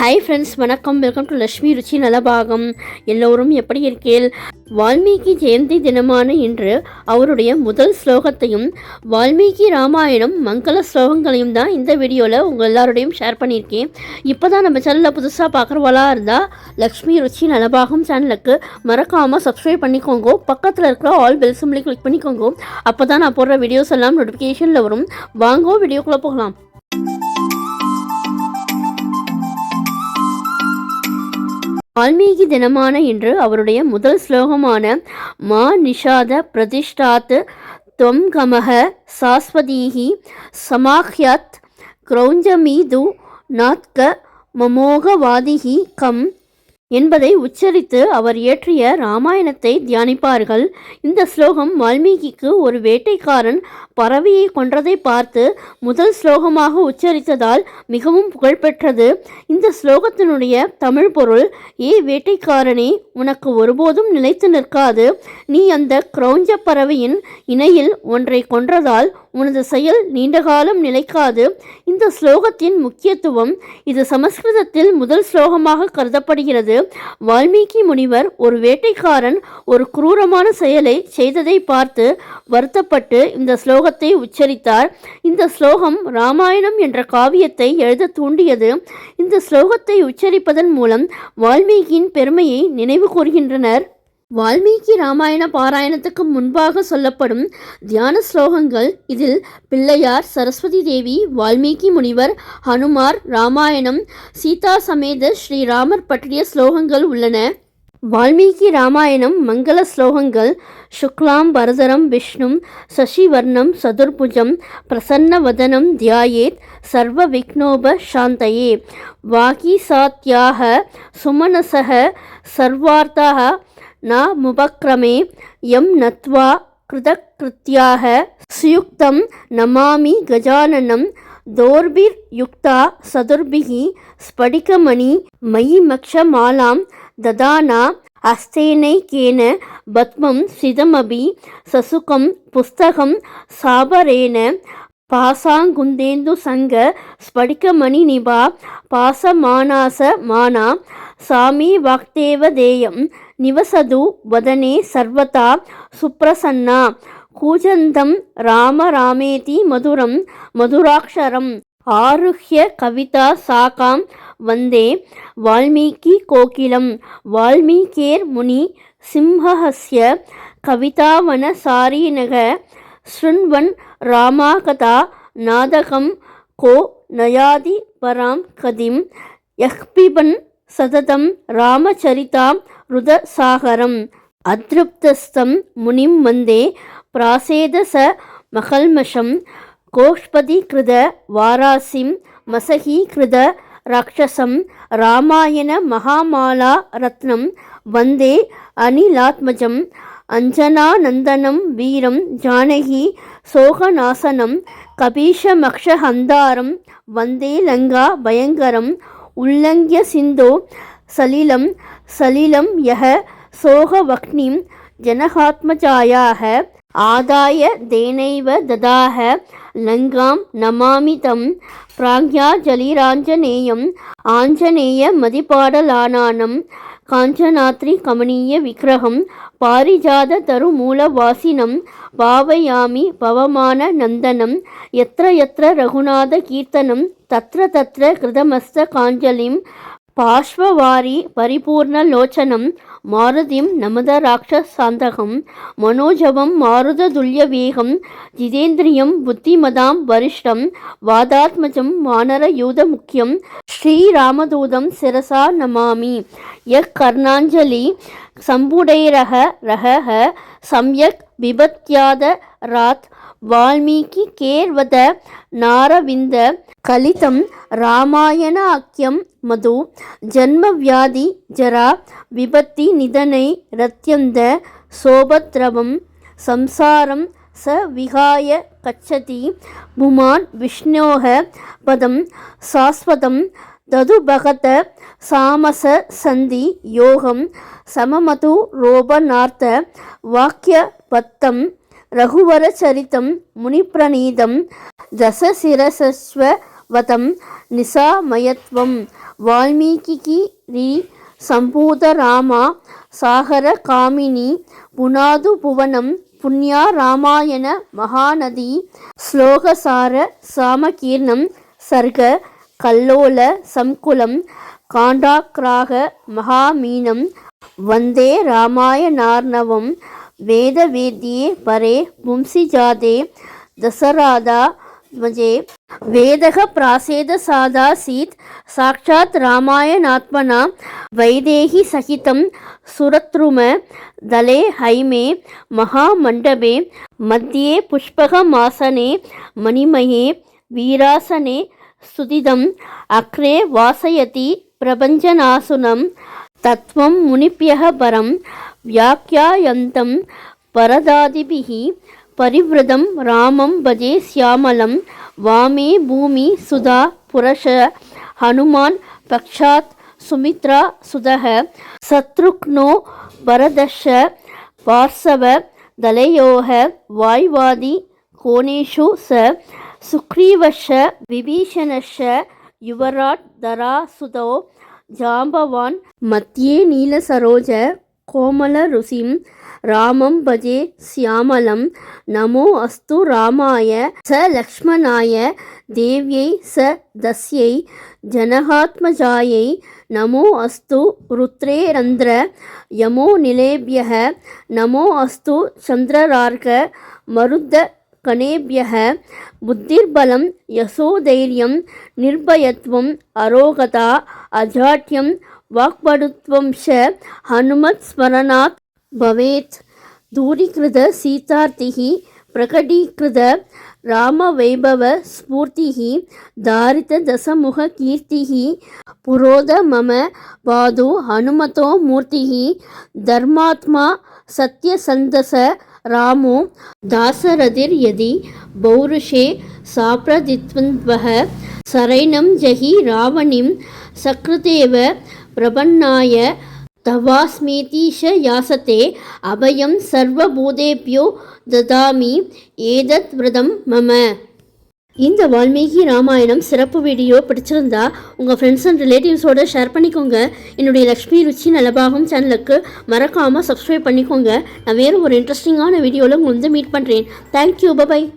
Hi friends வணக்கம். Welcome to Lakshmi Ruchi Nalabagam எல்லோரும் எப்படி இருக்கீள் வால்மீகி ஜெயந்தி தினமான இன்று அவருடைய முதல் ஸ்லோகத்தையும் வால்மீகி ராமாயணம் மங்கள ஸ்லோகங்களையும் தான் இந்த வீடியோவில் உங்கள் எல்லாரோடையும் ஷேர் பண்ணியிருக்கேன். இப்போ தான் நம்ம சேனலில் புதுசாக பார்க்குறவளா இருந்தால் லக்ஷ்மி ருச்சி நலபாகம் சேனலுக்கு மறக்காமல் சப்ஸ்கிரைப் பண்ணிக்கோங்க. பக்கத்தில் இருக்கிற ஆல் பெல் சிம்லி கிளிக் பண்ணிக்கோங்க. அப்போ தான் நான் போடுற வீடியோஸ் எல்லாம் நோட்டிஃபிகேஷனில் வரும். வாங்கோ வீடியோக்குள்ளே போகலாம். வால்மீகி தினமான இன்று அவருடைய முதல் ஸ்லோகமான மா நிஷாத பிரதிஷ்டாத் துவம் கமக சாஸ்வதீகி சமாஹ்யாத் கிரௌஞ்சமீது நாத்க மமோகவாதிகி கம் என்பதை உச்சரித்து அவர் இயற்றிய ராமாயணத்தை தியானிப்பார்கள். இந்த ஸ்லோகம் வால்மீகிக்கு ஒரு வேட்டைக்காரன் பறவையை கொன்றதை பார்த்து முதல் ஸ்லோகமாக உச்சரித்ததால் மிகவும் புகழ்பெற்றது. இந்த ஸ்லோகத்தினுடைய தமிழ் பொருள் ஏ வேட்டைக்காரனே உனக்கு ஒருபோதும் நிலைத்து நிற்காது. நீ அந்த கிரௌஞ்ச பறவையின் இணையில் ஒன்றை கொன்றதால் உனது செயல் நீண்டகாலம் நிலைக்காது. இந்த ஸ்லோகத்தின் முக்கியத்துவம் இது சமஸ்கிருதத்தில் முதல் ஸ்லோகமாக கருதப்படுகிறது. வால்மீகி முனிவர் ஒரு வேட்டைக்காரன் ஒரு குரூரமான செயலை செய்ததை பார்த்து வருத்தப்பட்டு இந்த ஸ்லோகத்தை உச்சரித்தார். இந்த ஸ்லோகம் ராமாயணம் என்ற காவியத்தை எழுத தூண்டியது. இந்த ஸ்லோகத்தை உச்சரிப்பதன் மூலம் வால்மீகியின் பெருமையை நினைவு கூறுகின்றனர். வால்மீகி ராமாயண பாராயணத்துக்கு முன்பாக சொல்லப்படும் தியான ஸ்லோகங்கள் இதில் பிள்ளையார் சரஸ்வதி தேவி வால்மீகி முனிவர் ஹனுமார் ராமாயணம் சீதா சமேத ஸ்ரீராமர் பற்றிய ஸ்லோகங்கள் உள்ளன. வால்மீகி ராமாயணம் மங்கள ஸ்லோகங்கள் சுக்லாம் பரதரம் விஷ்ணும் சசிவர்ணம் சதுர்புஜம் பிரசன்ன வதனம் தியாயேத் சர்வ விக்னோப சாந்தயே சாத்தியாக சுமனசக சர்வார்த்தாக ந முபக்ரமே எம் நத்வா கிருதகிருத்தியாக சுயுக்தம் நமாமி கஜானனம் தோர்பிர் யுக்தா சதுர்பிகி ஸ்படிகமணி மயி மக்ஷமாலாம் ததானா அஸ்தேனைக்கேன பத்மம் சிதமபி சசுகம் புஸ்தகம் சாபரேன பாசாங்குந்தேந்து சங்க ஸ்படிகமணி நிபா பாசமானாச மானா சாமி வாக்தேவ தேயம். நிவசது வதனே சர்வதா சுப்ரசன்னா. கூஜந்தம் ராம ராமேதி மதுரம் மதுராட்சரம் ஆருஹ்ய கவிதா சாகாம் வந்தே வால்மீகி கோகிலம். வால்மீகேர் முனி சிம்ஹஹஸ்ய கவிதாவன சாரீனக ஸ்ருண்வன் ராமாகதா நாதகம் கோ நயாதி பராம் கதிம். யஹ்பிபன் சததம் ராமச்சரிதாம் ருதசாகரம். அதிருப்தஸ்தம் முனிம் வந்தே பிராசேதச மகல்மஷம் கோஷ்பதி கிருத வாராசிம் மசகி கிருத ராட்சசம். ராமாயண மகாமாலா ரத்னம் வந்தே அனிலாத்மஜம் அஞ்சனானந்தனம் வீரம் ஜானகி சோகநாசனம். கபீஷமக்ஷஹந்தாரம் வந்தே லங்கா பயங்கரம். உல்லங்கிய சிந்தோ சலிலம் சலிலம் யக சோகவக்னிம் ஜனகாத்மஜாயாக ஆதாய தேனைவ ததாக லங்காம் நமாமிதம் பிராக்யா ஜலிராஞ்சநேயம் ஆஞ்சநேய மதிப்பாடலானானம் காஞ்சனாத்ரி கமனீய விக்கிரகம் பாரிஜாத தருமூல வாசினம் பாவயாமி பவமான நந்தனம் எத்திர எத்திர ரகுநாத கீர்த்தனம் தத்திர தத்திர கிருதமஸ்த காஞ்சலிம் ಪಾರ್ಶ್ವವಾರಿ ಪರಿಪೂರ್ಣ ಲೋಚನಂ ಮಾರುತಿಂ ನಮದ ರಾಕ್ಷಸಾಂತಕಂ ಮನೋಜವಂ ಮಾರುತ ತುಲ್ಯವೇಗಂ ಜಿತೇಂದ್ರಿಯಂ ಬುದ್ಧಿಮದಾಂ ವರಿಷ್ಠಂ ವಾದಾತ್ಮಜಂ ವಾನರಯೂಧ ಮುಖ್ಯಂ ಶ್ರೀರಾಮದೂತಂ ಶಿರಸಾ ನಮಾಮಿ ಯಕ್ ಕರ್ಣಾಂಜಲಿ ಸಂಬುಡೈರಹ ರಹ ಸಮ್ಯಕ್ ವಿಭತ್ಯಾದ ರಾತ್ ವಾಲ್ಮೀಕಿ ಕೇರ್ವದ ನಾರವಿಂದ ಕಲಿತಂ ರಾಮಾಯಣ ಅಖ್ಯಂ ಮಧು ಜನ್ಮವ್ಯಾಧಿ ಜರ ವಿಪತ್ತಿ ನಿಧನೈ ರತ್ಯಂದ ಸೋಭದ್ರವಂ ಸಂಸಾರಂ ಸ ವಿಹಾಯ கச்சதி புமான் விஷ்ணோக பதம் சாஸ்வதம் தது பகத சாமச சந்தி யோகம் சமமது ரோபநார்த்த வாக்கிய பத்தம் ரகுவரச்சரித்தம் முனிப்பிரணீதம் தசசிரசஸ்வவதம் நிசாமயத்வம் வால்மீகி சம்பூதராமா சாகர காமினி புனாது புவனம் புண்ணியா ராமாயண மகாநதி ஸ்லோகசார சாமகீர்ணம் சர்க கல்லோல சம்குலம் காண்டாக்ராக மகாமீனம் வந்தே ராமாயணார்ணவம் वेदवेद्ये परे पुंसि जाते दशराधा ध्वजे वेदः प्रासेदसादासीत् साक्षात् रामायणात्मना वैदेहीसहितं सुरत्रुमदले हैमे महामण्डपे मध्ये पुष्पकमासने मणिमये वीरासने सुदिदम् अग्रे वासयति प्रपञ्चनाशुनं तत्त्वं मुनिभ्यः परं व्याख्यायन्तं परदादिभिः परिवृतं रामं भजे श्यामलं वामे भूमि सुधा पुरश हनुमान् पक्षात् सुमित्रा सुधः शत्रुघ्नो भरदश पार्श्व दलयोः वाय्वादि कोणेषु स सुग्रीवश विभीषणश युवराट् दरासुतो जाम्बवान् मध्ये नीलसरोज கோமல ருசிம் ராமம் பஜே சியாமலம். நமோ அஸ்து ராமாய ச லக்ஷ்மணாய தேவியை ச தஸ்யை ஜனகாத்மஜாயை. நமோ அஸ்து ருத்ரே ரந்திர யமோ நிலேபியக. நமோ அஸ்து சந்திரரார்க மருத்த கணேபியக. புத்திர்பலம் யசோதைரியம் நிர்பயத்வம் அரோகதா அஜாட்யம் वाक्पडुत्वं च हनुमत्स्मरणात् भवेत् दूरीकृतसीतार्तिः प्रकटीकृतरामवैभवस्फूर्तिः दारितदशमुखकीर्तिः पुरोद मम पादु हनुमतो मूर्तिः धर्मात्मा सत्यसन्दस रामो दासरथिर्यदि पौरुषे साप्रदित्वन्वः सरैणं जहि रावणिं सकृतेव பிரபன்னாய தவாஸ்மீதீஷ யாசத்தே அபயம் சர்வபூதேபியோ ததாமி ஏதத் விரதம் மம. இந்த வால்மீகி ராமாயணம் சிறப்பு வீடியோ பிடிச்சிருந்தா உங்கள் ஃப்ரெண்ட்ஸ் அண்ட் ரிலேட்டிவ்ஸோடு ஷேர் பண்ணிக்கோங்க. என்னுடைய லக்ஷ்மி ருச்சி நலபாகம் சேனலுக்கு மறக்காமல் சப்ஸ்கிரைப் பண்ணிக்கோங்க. நான் வேறு ஒரு இன்ட்ரெஸ்டிங்கான வீடியோவில் உங்களை வந்து மீட் பண்ணுறேன் தேங்க்யூ பபாய்